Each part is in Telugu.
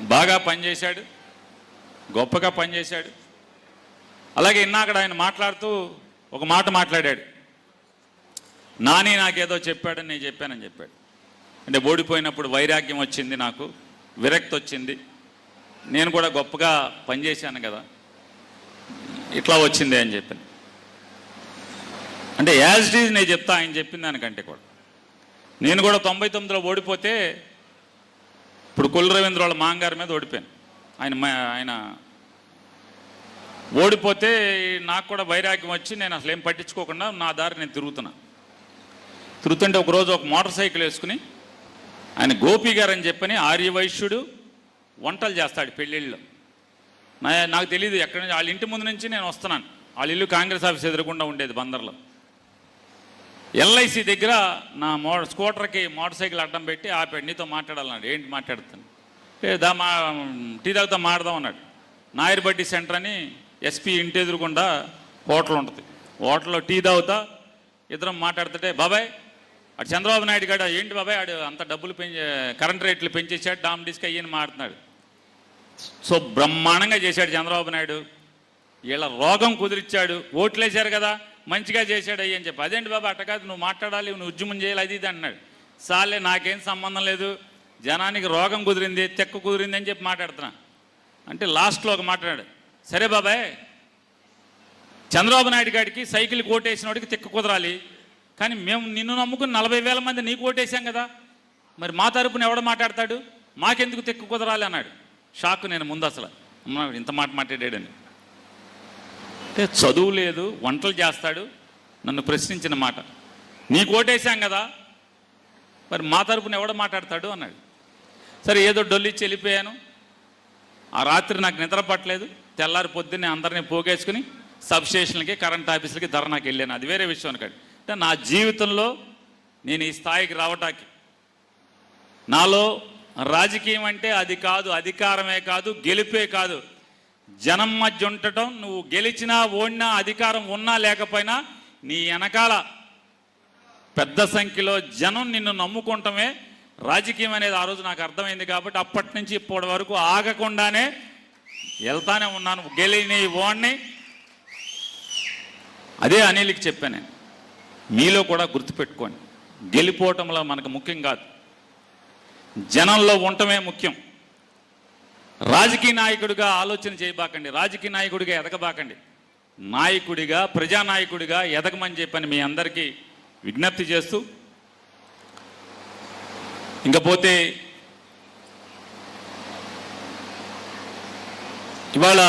బాగా పనిచేశాడు గొప్పగా పనిచేశాడు. అలాగే ఇన్నాకడ ఆయన మాట్లాడుతూ ఒక మాట మాట్లాడాడు. నాని నాకేదో చెప్పాడని నేను చెప్పానని చెప్పాడు. అంటే ఓడిపోయినప్పుడు వైరాగ్యం వచ్చింది నాకు విరక్తి వచ్చింది. నేను కూడా గొప్పగా పనిచేశాను కదా ఇట్లా వచ్చింది అని చెప్పాను. అంటే యాజ్ ఇట్ ఈజ్ నేను చెప్తా ఆయన చెప్పిన దానికంటే కూడా. నేను కూడా తొంభై తొమ్మిదిలో ఓడిపోతే ఇప్పుడు కొల్లు రవీంద్ర వాళ్ళ మాంగారి మీద ఓడిపోయాను. ఆయన ఆయన ఓడిపోతే నాకు కూడా వైరాగ్యం వచ్చి నేను అసలు ఏం పట్టించుకోకుండా నా దారి నేను తిరుగుతున్నా. తిరుగుతుంటే ఒకరోజు ఒక మోటార్ సైకిల్ వేసుకుని ఆయన గోపి గారు అని చెప్పని ఆర్యవైశ్యుడు వంటలు చేస్తాడు పెళ్ళిళ్ళు నాకు తెలియదు ఎక్కడి నుంచి వాళ్ళ ఇంటి ముందు నుంచి నేను వస్తున్నాను. వాళ్ళ ఇల్లు కాంగ్రెస్ ఆఫీస్ ఎదురకుండా ఉండేది బందర్లో. ఎల్ఐసి దగ్గర నా మో స్కూటర్కి మోటార్ సైకిల్ అడ్డం పెట్టి ఆపాడు. నీతో మాట్లాడాలన్నాడు. ఏంటి మాట్లాడుతాను ఏ దా మా టీ తాగుతా మాడదాం అన్నాడు. నాయర్బడ్డి సెంటర్ అని ఎస్పీ ఇంటి ఎదురుకుండా హోటల్ ఉంటుంది. హోటల్లో టీ తాగుతా ఇద్దరం మాట్లాడుతుంటే బాబాయ్ అటు చంద్రబాబు నాయుడు గడ ఏంటి బాబాయ్ ఆడు అంత డబ్బులు పెంచి కరెంట్ రేట్లు పెంచేశాడు డామ్ డిస్క్ అయ్యని మాడుతున్నాడు సో బ్రహ్మాండంగా చేశాడు చంద్రబాబు నాయుడు. వీళ్ళ రోగం కుదిరిచ్చాడు. ఓట్లేశారు కదా. మంచిగా చేశాడు అయ్యి అని చెప్పి. అదేంటి బాబా అట్ట కాదు నువ్వు మాట్లాడాలి నువ్వు ఉద్యమం చేయాలి అది ఇది అన్నాడు. సార్లే నాకేం సంబంధం లేదు. జనానికి రోగం కుదిరింది తెక్క కుదిరింది అని చెప్పి మాట్లాడుతున్నా. అంటే లాస్ట్లో ఒక మాట్లాడాడు సరే బాబాయ్ చంద్రబాబు నాయుడు గారికి సైకిల్ కోటేసిన వాడికి తిక్క కుదరాలి. కానీ మేము నిన్ను నమ్ముకుని నలభై వేల మంది నీకు ఓటేసాం కదా. మరి మా తరపున ఎవడ మాట్లాడతాడు? మాకెందుకు తిక్క కుదరాలి అన్నాడు. షాక్ నేను ముందు అసలు. ఇంత మాట మాట్లాడాడని. అంటే చదువు లేదు వంటలు చేస్తాడు నన్ను ప్రశ్నించిన మాట. నీకు ఓటేసాం కదా? మరి మా తరపున ఎవడ మాట్లాడతాడు అన్నాడు. సరే ఏదో డొల్లిచ్చి వెళ్ళిపోయాను. ఆ రాత్రి నాకు నిద్ర పట్టలేదు. తెల్లారి పొద్దున్నే అందరినీ పోగేసుకుని సబ్ స్టేషన్లకి కరెంట్ ఆఫీసులకి ధర్నాకి వెళ్ళాను. అది వేరే విషయం అనుకోండి అంటే నా జీవితంలో నేను ఈ స్థాయికి రావటానికి నాలో రాజకీయం అంటే అది కాదు అధికారమే కాదు గెలిపే కాదు. జనం మధ్య ఉండటం నువ్వు గెలిచినా ఓడినా అధికారం ఉన్నా లేకపోయినా నీ వెనకాల పెద్ద సంఖ్యలో జనం నిన్ను నమ్ముకుంటమే రాజకీయం అనేది ఆ రోజు నాకు అర్థమైంది కాబట్టి అప్పటి నుంచి ఇప్పటి వరకు ఆగకుండానే వెళ్తానే ఉన్నాను. గెలిని ఓడిని. అదే అనిల్కి చెప్పాను నేను. మీలో కూడా గుర్తుపెట్టుకోండి. గెలిపోవటంలో మనకు ముఖ్యం కాదు. జనంలో ఉండటమే ముఖ్యం. రాజకీయ నాయకుడిగా ఆలోచన చేయబాకండి రాజకీయ నాయకుడిగా ఎదగబాకండి. నాయకుడిగా ప్రజానాయకుడిగా ఎదగమని చెప్పని మీ అందరికీ విజ్ఞప్తి చేస్తూ ఇంకపోతే ఇవాళ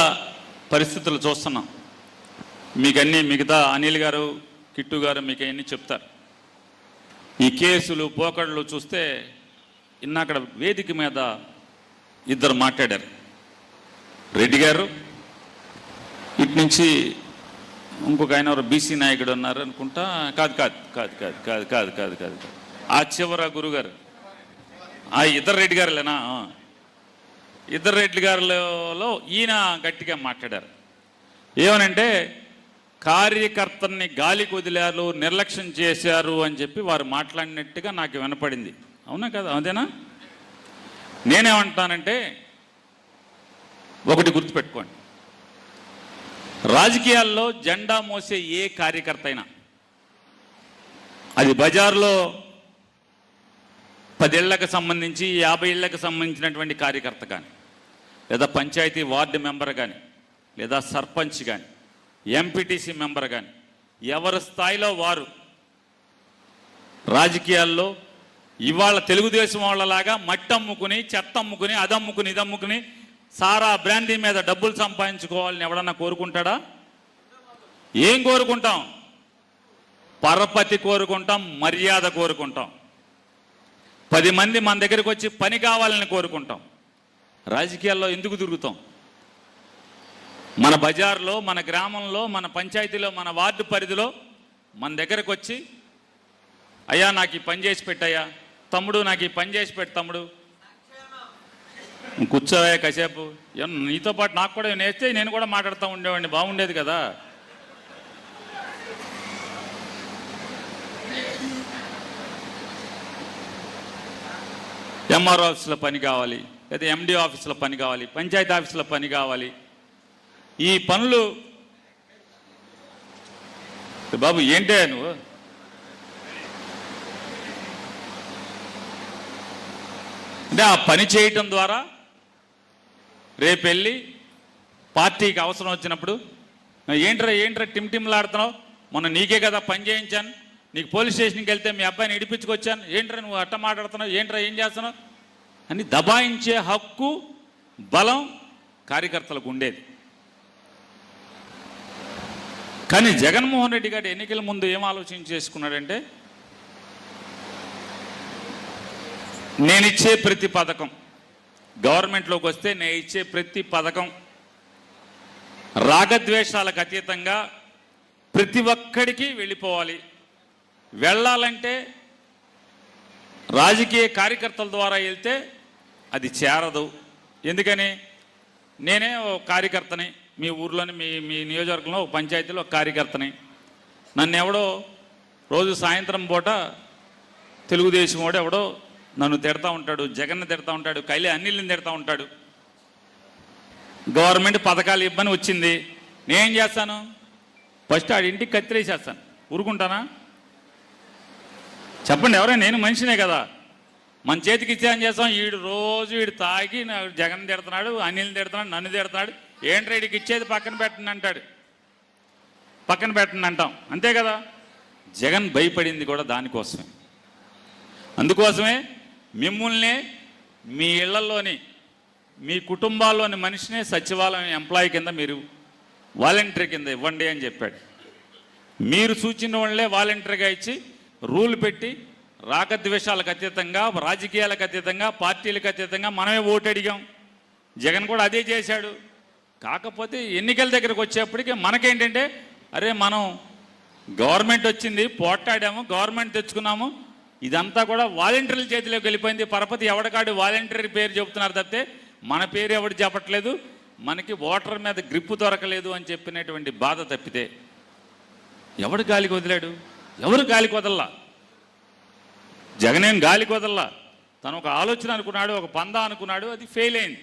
పరిస్థితులు చూస్తున్నాం. మీకు అన్నీ మిగతా అనిల్ గారు కిట్టు గారు మీకు అన్నీ చెప్తారు. ఈ కేసులు పోకడలు చూస్తే ఇన్నక్కడ వేదిక మీద ఇద్దరు మాట్లాడారు. రెడ్డి గారు ఇటు నుంచి ఇంకొక ఆయన ఎవరు బీసీ నాయకుడు ఉన్నారు అనుకుంటా కాదు కాదు కాదు కాదు కాదు కాదు కాదు కాదు కాదు. ఆ చివర గురుగారు ఆ ఇద్దరు రెడ్డి గారులేనా? ఇద్దరు రెడ్డి గారులలో ఈయన గట్టిగా మాట్లాడారు. ఏమనంటే కార్యకర్తని గాలికి వదిలారు నిర్లక్ష్యం చేశారు అని చెప్పి వారు మాట్లాడినట్టుగా నాకు వినపడింది. అవునా కదా? అదేనా? నేనేమంటానంటే ఒకటి గుర్తుపెట్టుకోండి. రాజకీయాల్లో జెండా మోసే ఏ కార్యకర్త అయినా అది బజార్లో పదేళ్ళకు సంబంధించి యాభై ఏళ్ళకు సంబంధించినటువంటి కార్యకర్త కానీ లేదా పంచాయతీ వార్డు మెంబర్ కానీ లేదా సర్పంచ్ కానీ ఎంపీటీసీ మెంబర్ కానీ ఎవరి స్థాయిలో వారు రాజకీయాల్లో ఇవాళ తెలుగుదేశం వాళ్ళలాగా మట్టి అమ్ముకుని చెత్త అమ్ముకుని అదమ్ముకుని ఇదమ్ముకుని సారా బ్రాండీ మీద డబ్బులు సంపాదించుకోవాలని ఎవడన్నా కోరుకుంటాడా? ఏం కోరుకుంటాం? పరపతి కోరుకుంటాం మర్యాద కోరుకుంటాం. పది మంది మన దగ్గరికి వచ్చి పని కావాలని కోరుకుంటాం. రాజకీయాల్లో ఎందుకు తిరుగుతాం? మన బజార్లో మన గ్రామంలో మన పంచాయతీలో మన వార్డు పరిధిలో మన దగ్గరకు వచ్చి అయ్యా నాకు ఈ పని చేసి పెట్టయ్యా తమ్ముడు నాకు ఈ పని చేసి పెట్టు తమ్ముడు. కూర్చోవే కాసేపు. నీతో పాటు నాకు కూడా నేస్తే నేను కూడా మాట్లాడుతూ ఉండేవాడిని బాగుండేది కదా. ఎంఆర్ ఆఫీస్లో పని కావాలి లేదా ఎండి ఆఫీసులో పని కావాలి పంచాయతీ ఆఫీసులో పని కావాలి. ఈ పనులు బాబు ఏంటే నువ్వు? అంటే ఆ పని చేయటం ద్వారా రేపు వెళ్ళి పార్టీకి అవసరం వచ్చినప్పుడు ఏంట్రా ఏంట్రా టిమ్ టిమ్లాడుతున్నావు? మొన్న నీకే కదా పని చేయించాను. నీకు పోలీస్ స్టేషన్కి వెళ్తే మీ అబ్బాయిని ఇడిపించుకొచ్చాను. ఏంట్రా నువ్వు అట్ట మాట్లాడుతున్నావు? ఏంట్రా ఏం చేస్తున్నావు? అని దబాయించే హక్కు బలం కార్యకర్తలకు ఉండేది. కానీ జగన్మోహన్ రెడ్డి గారు ఎన్నికల ముందు ఏం ఆలోచన చేసుకున్నాడంటే నేనిచ్చే ప్రతి పథకం. గవర్నమెంట్లోకి వస్తే నేను ఇచ్చే ప్రతి పథకం. రాగద్వేషాలకు అతీతంగా ప్రతి ఒక్కడికి వెళ్ళిపోవాలి. వెళ్ళాలంటే రాజకీయ కార్యకర్తల ద్వారా వెళ్తే అది చేరదు. ఎందుకని? నేనే ఒక కార్యకర్తని. మీ ఊర్లోని మీ మీ నియోజకవర్గంలో ఒక పంచాయతీలో ఒక కార్యకర్తని. నన్ను ఎవడో రోజు సాయంత్రం పూట తెలుగుదేశం వాడు ఎవడో నన్ను తిడతా ఉంటాడు జగన్ తిడతా ఉంటాడు కైలే అన్నిల్ని తిడతా ఉంటాడు. గవర్నమెంట్ పథకాలు ఇవ్వని వచ్చింది. నేనేం చేస్తాను? ఫస్ట్ ఆడి ఇంటికి కత్తిరేసేస్తాను. ఊరుకుంటానా? చెప్పండి ఎవరైనా నేను మనిషినే కదా. మన చేతికి ఇచ్చేయని చేస్తాం? వీడు రోజు వీడు తాగి జగన్ తిడుతున్నాడు అనిల్ తిడుతున్నాడు నన్ను తిడుతున్నాడు. ఏంట్రా వీడికి ఇచ్చేది పక్కన పెట్టండి అంటాడు. పక్కన పెట్టండి అంటాం. అంతే కదా? జగన్ భయపడింది కూడా దానికోసమే. అందుకోసమే మిమ్మల్ని మీ ఇళ్ళలోని మీ కుటుంబాల్లోని మనిషినే సచివాలయం ఎంప్లాయీ కింద మీరు వాలంటీర్ కింద ఇవ్వండి అని చెప్పాడు. మీరు సూచన వాళ్ళే వాలంటీర్గా ఇచ్చి రూల్ పెట్టి రాగద్వేషాలకు అతీతంగా రాజకీయాలకు అతీతంగా పార్టీలకు అతీతంగా మనమే ఓటు అడిగాం జగన్ కూడా అదే చేశాడు. కాకపోతే ఎన్నికల దగ్గరకు వచ్చేప్పటికి మనకేంటంటే అరే మనం గవర్నమెంట్ వచ్చింది పోట్లాడాము గవర్నమెంట్ తెచ్చుకున్నాము ఇదంతా కూడా వాలంటీర్ల చేతిలోకి వెళ్ళిపోయింది. పరపతి ఎవడకాడు వాలంటీర్ పేరు చెబుతున్నారు తప్పితే మన పేరు ఎవడు చెప్పట్లేదు. మనకి ఓటర్ మీద గ్రిప్పు దొరకలేదు అని చెప్పినటువంటి బాధ తప్పితే ఎవడు గాలికి వదిలాడు ఎవరు గాలికి వదల్లా జగనేం గాలికి వదల్లా తను ఒక ఆలోచన అనుకున్నాడు ఒక పందా అనుకున్నాడు అది ఫెయిల్ అయింది.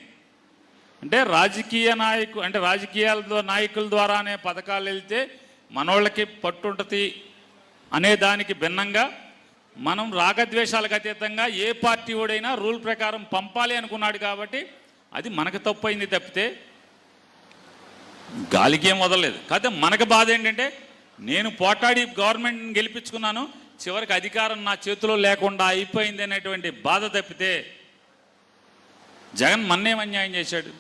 అంటే రాజకీయ నాయకు అంటే రాజకీయాల నాయకుల ద్వారానే పథకాలు వెళ్తే మనోళ్ళకి పట్టుంటది అనే దానికి భిన్నంగా మనం రాగద్వేషాలకు అతీతంగా ఏ పార్టీ ఓడైనా రూల్ ప్రకారం పంపాలి అనుకున్నాడు కాబట్టి అది మనకు తప్పైంది తప్పితే గాలికి ఏం వదలలేదు. కాకపోతే మనకు బాధ ఏంటంటే నేను పోటాడి గవర్నమెంట్ని గెలిపించుకున్నాను చివరికి అధికారం నా చేతిలో లేకుండా అయిపోయింది అనేటువంటి బాధ తప్పితే జగన్ మన్నేం అన్యాయం చేశాడు?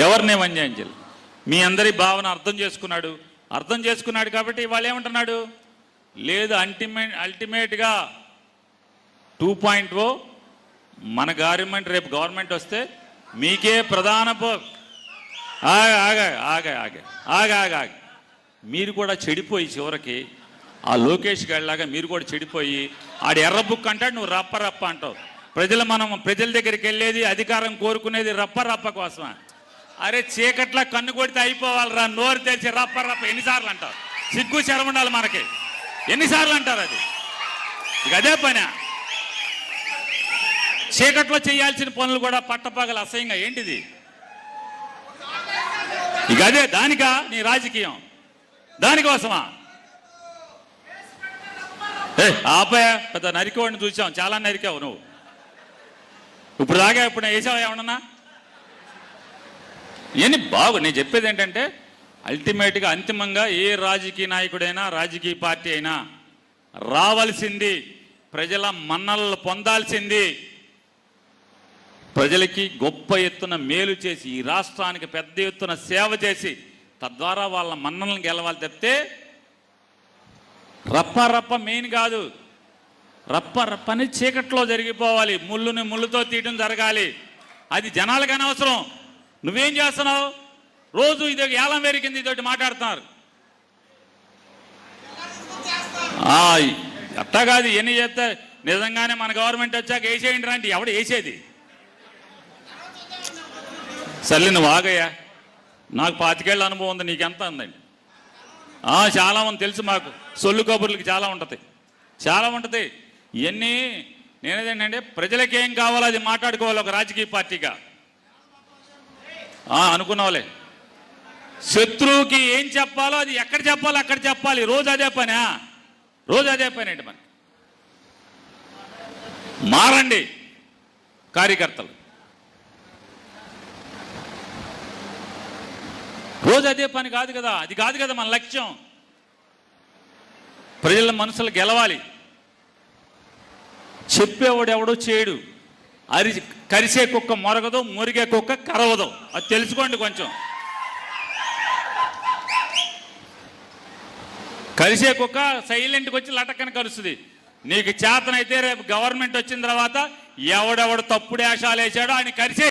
ఎవరినేం అన్యాయం చేయలేదు? మీ అందరి భావన అర్థం చేసుకున్నాడు. అర్థం చేసుకున్నాడు కాబట్టి వాళ్ళు ఏమంటున్నాడు? లేదు అల్టిమేట్ అల్టిమేట్గా టూ పాయింట్ ఓ మన గవర్నమెంట్ రేపు గవర్నమెంట్ వస్తే మీకే ప్రధాన ఆగ ఆగ ఆగ ఆగ ఆగ ఆగ ఆగ. మీరు కూడా చెడిపోయి చివరికి ఆ లోకేష్ గారిలాగా మీరు కూడా చెడిపోయి ఆడు ఎర్ర బుక్ అంటాడు నువ్వు రప్ప రప్ప అంటావు. ప్రజలు మనం ప్రజల దగ్గరికి వెళ్ళేది అధికారం కోరుకునేది రప్ప రప్ప కోసమా? అరే చీకట్లా కన్ను కొడితే అయిపోవాలిరా నోరు తెరిచి రప్ప రప్ప ఎన్నిసార్లు అంటావు? సిగ్గు శరం మనకి. ఎన్నిసార్లు అంటారు అది? ఇక అదే పని. చీకట్లో చేయాల్సిన పనులు కూడా పట్టపగలు అసహ్యంగా. ఏంటిది? ఇక అదే దానికా? నీ రాజకీయం. దానికోసమా? ఏ ఆపయ పెద్ద నరికేవాడిని చూసాం. చాలా నరికావు నువ్వు. ఇప్పుడు దాకా ఇప్పుడు వేసావు ఏమన్నా? ఇవన్నీ బాగు నేను చెప్పేది ఏంటంటే అల్టిమేట్గా అంతిమంగా ఏ రాజకీయ నాయకుడైనా రాజకీయ పార్టీ అయినా రావాల్సింది ప్రజల మన్నలు పొందాల్సింది. ప్రజలకి గొప్ప ఎత్తున మేలు చేసి ఈ రాష్ట్రానికి పెద్ద ఎత్తున సేవ చేసి తద్వారా వాళ్ళ మన్నలను గెలవాలి తప్పితే రప్ప రప్ప మెయిన్ కాదు. రప్ప రప్పని చీకట్లో జరిగిపోవాలి. ముళ్ళుని ముళ్ళుతో తీయడం జరగాలి. అది జనాలకు అనవసరం. నువ్వేం చేస్తున్నావు? రోజు ఇది ఏలం వేరి కింద ఇదొకటి మాట్లాడుతున్నారు. ఆ, అట్టా కాదు ఎన్ని చేస్తే నిజంగానే మన గవర్నమెంట్ వచ్చాక వేసేయండి రా అంటే ఎవడు వేసేది? సర్లే నువ్వు ఆగయ్యా. నాకు పాతికేళ్ళ అనుభవం ఉంది నీకెంత ఉందండి? చాలా మంది తెలుసు మాకు. సొల్లు కబుర్లకి చాలా ఉంటుంది. చాలా ఉంటుంది. ఇవన్నీ నేనేదేంటంటే ప్రజలకి ఏం కావాలో అది మాట్లాడుకోవాలి ఒక రాజకీయ పార్టీగా. అనుకున్నావులే శత్రువుకి ఏం చెప్పాలో అది ఎక్కడ చెప్పాలో అక్కడ చెప్పాలి. రోజు అదే పనా? రోజు అదే పని ఏంటి మనకి? మారండి కార్యకర్తలు. రోజు అదే పని కాదు కదా? అది కాదు కదా మన లక్ష్యం. ప్రజల మనసులు గెలవాలి. చెప్పేవాడు ఎవడో చేయడు. అరి కరిసే కుక్క మొరగదు మురిగే కుక్క కరవదు. అది తెలుసుకోండి కొంచెం. కలిసే కుక్క సైలెంట్కి వచ్చి లటక్కన కలుస్తుంది. నీకు చేతనైతే రేపు గవర్నమెంట్ వచ్చిన తర్వాత ఎవడెవడు తప్పుడు వేషాలు వేసాడో ఆయన కరిసే